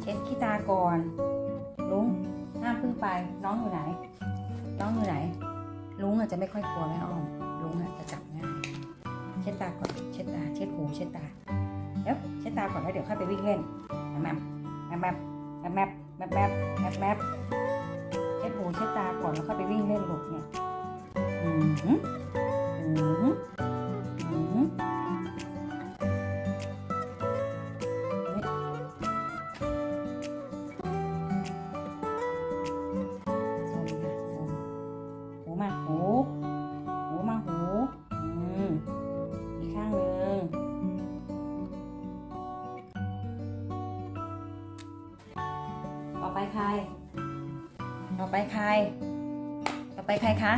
เช็ดคิ้งตาก่อน ลุงห้ามพึ่งไป น้องอยู่ไหน น้องอยู่ไหน ลุงอาจจะไม่ค่อยกลัวแม่อ้อมลุงอาจจะจับง่ายเช็ดตาก่อนเช็ดตา เช็ดหูเช็ดตาเดี๋ยวเช็ดตาก่อนแล้วเดี๋ยวค่อยไปวิ่งเล่นแมมแมมแมมแมมแมมแมมแมมแมมแมเช็ดหูเช็ดตาก่อนแล้วค่อยไปวิ่งเล่นลูกเนี่ยอืม มาหู หูมาหู อืมอีกข้างหนึ่งต่อไปใคร ต่อไปใคร ต่อไปใครคะ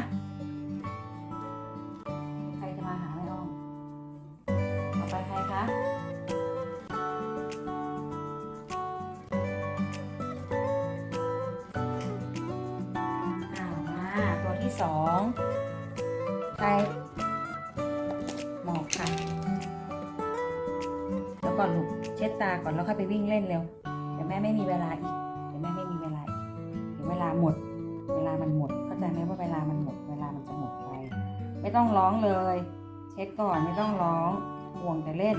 สองใครหมอกค่ะ แล้วก่อนลูกเช็ดตาก่อนแล้วค่อยไปวิ่งเล่นเร็ว เดี๋ยวแม่ไม่มีเวลาอีก เดี๋ยวแม่ไม่มีเวลาอีกเดี๋ยวเวลาหมด เวลามันหมด เข้าใจไหมว่าเวลามันหมด เวลามันจะหมดไป ไม่ต้องร้องเลย เช็ดก่อนไม่ต้องร้อง ห่วงแต่เล่น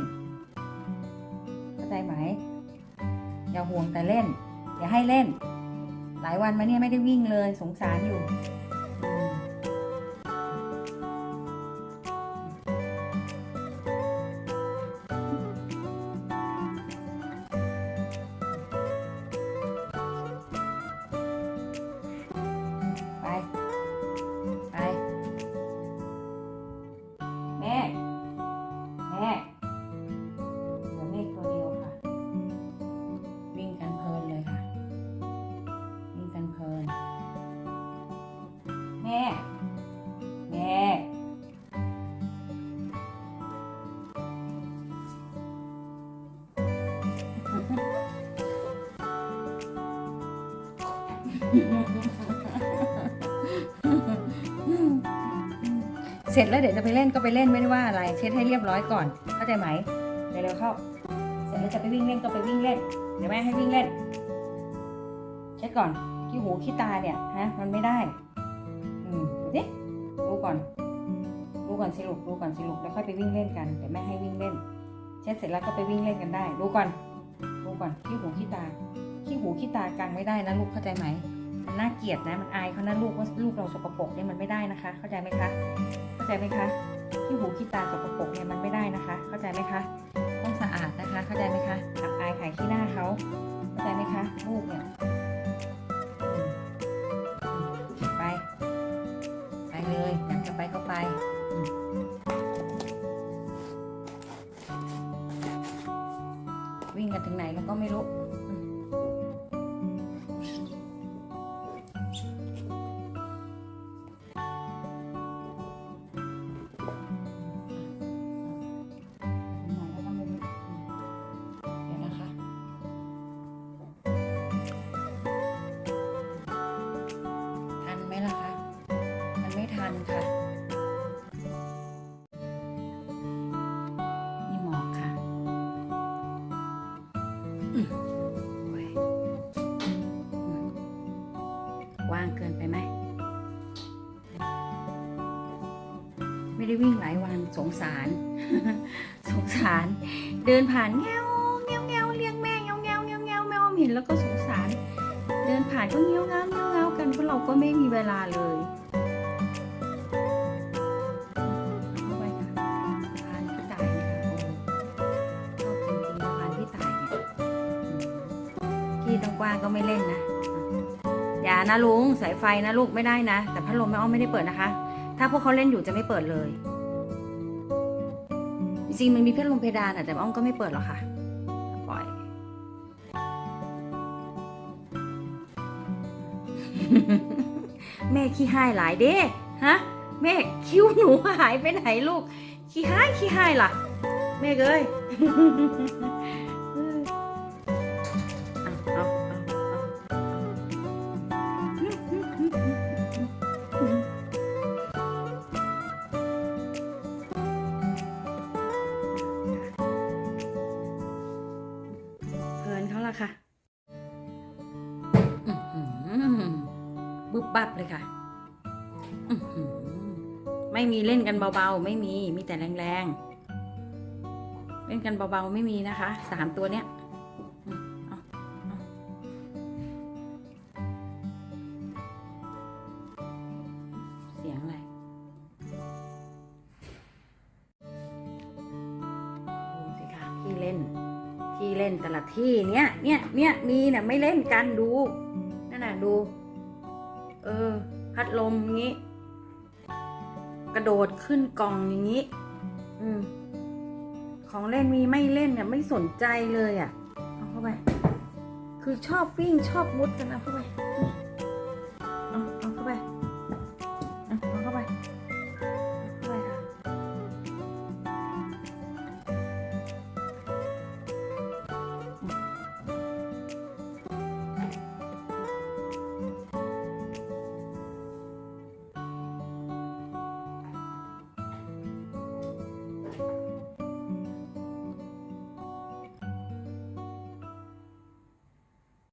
เข้าใจไหม อย่าห่วงแต่เล่น อย่าให้เล่น หลายวันมาเนี่ยไม่ได้วิ่งเลยสงสารอยู่ แม่แม่เสร็จแล้วเดี๋ยวจะไปเล่นก็ไปเล่นไม่ได้ว่าอะไรเช็ดให้เรียบร้อยก่อน เข้าใจไหมเร็วๆเข้า เสร็จแล้วจะไปวิ่งเล่นก็ไปวิ่งเล่น เดี๋ยวแม่ให้วิ่งเล่น เช็ดก่อนขี้หูขี้ตาเนี่ยฮะมันไม่ได้ ก่อนดูก่อนสิลูกดูก่อนสิลูกแล้วค่อยไปวิ่งเล่นกันเดี๋ยวแม่ให้วิ่งเล่น เช็ดเสร็จแล้วก็ไปวิ่งเล่นกันได้ดูก่อนดูก่อนขี้หูขี้ตาขี้หูขี้ตากันไม่ได้นะลูกเข้าใจไหมมันน่าเกลียดนะมันอายเขานะลูกว่าลูกเราสกปรกเนี่ยมันไม่ได้นะคะ เข้าใจไหมคะ เข้าใจไหมคะขี้หูขี้ตาสกปรกเนี่ยมันไม่ได้นะคะ เข้าใจไหมคะต้องสะอาดนะคะ เข้าใจไหมคะอับอายขายขี้หน้าเขาเข้าใจไหมคะลูกเนี่ย วิ่งกันถึงไหนแล้วก็ไม่รู้ ไม่ได้วิ่งหลายวันสงสาร สงสาร เดินผ่านแง้วแง้วแง้วเลี้ยงแม่แง้วแง้วแง้วแง้วแม่อ้อมเห็นแล้วก็สงสาร เดินผ่านก็เงี้ยวเงาเงี้ยวเงากันเพราะเราก็ไม่มีเวลาเลยที่ตายเนี่ยชอบจริงๆสะพานพี่ตายเนี่ยที่ต้องกว้างก็ไม่เล่นนะ อย่านะลุงสายไฟนะลูกไม่ได้นะ แต่พัดลมแม่อ้อมไม่ได้เปิดนะคะ ถ้าพวกเขาเล่นอยู่จะไม่เปิดเลย จริงๆมันมีเพัดลมเพดานอะแต่อ่อ้อมก็ไม่เปิดหรอกค่ะ ปล่อย แม่ขี้ห้ายหลายเด้ฮะ แม่คิ้วหนูหายไปไหนลูก ขี้ห้ายขี้ห้ายล่ะ แม่เอ้ย บึบบับเลยค่ะไม่มีเล่นกันเบาๆ ไม่มีมีแต่แรงๆ เล่นกันเบาๆ ไม่มีนะคะสามตัวเนี้ยเอาเอาเสียงอะไรดูสิคะที่เล่น ที่เล่นแต่ละที่เนี้ยเนี้ยเนี้ยมีเนี่ยไม่เล่นกันดูนั่นน่ะดู เออ พัดลมอย่างนี้ กระโดดขึ้นกล่องอย่างนี้ อืม ของเล่นมีไม่เล่นเนี่ยไม่สนใจเลยอะ เอาเข้าไป คือชอบวิ่งชอบมุดกันนะเข้าไป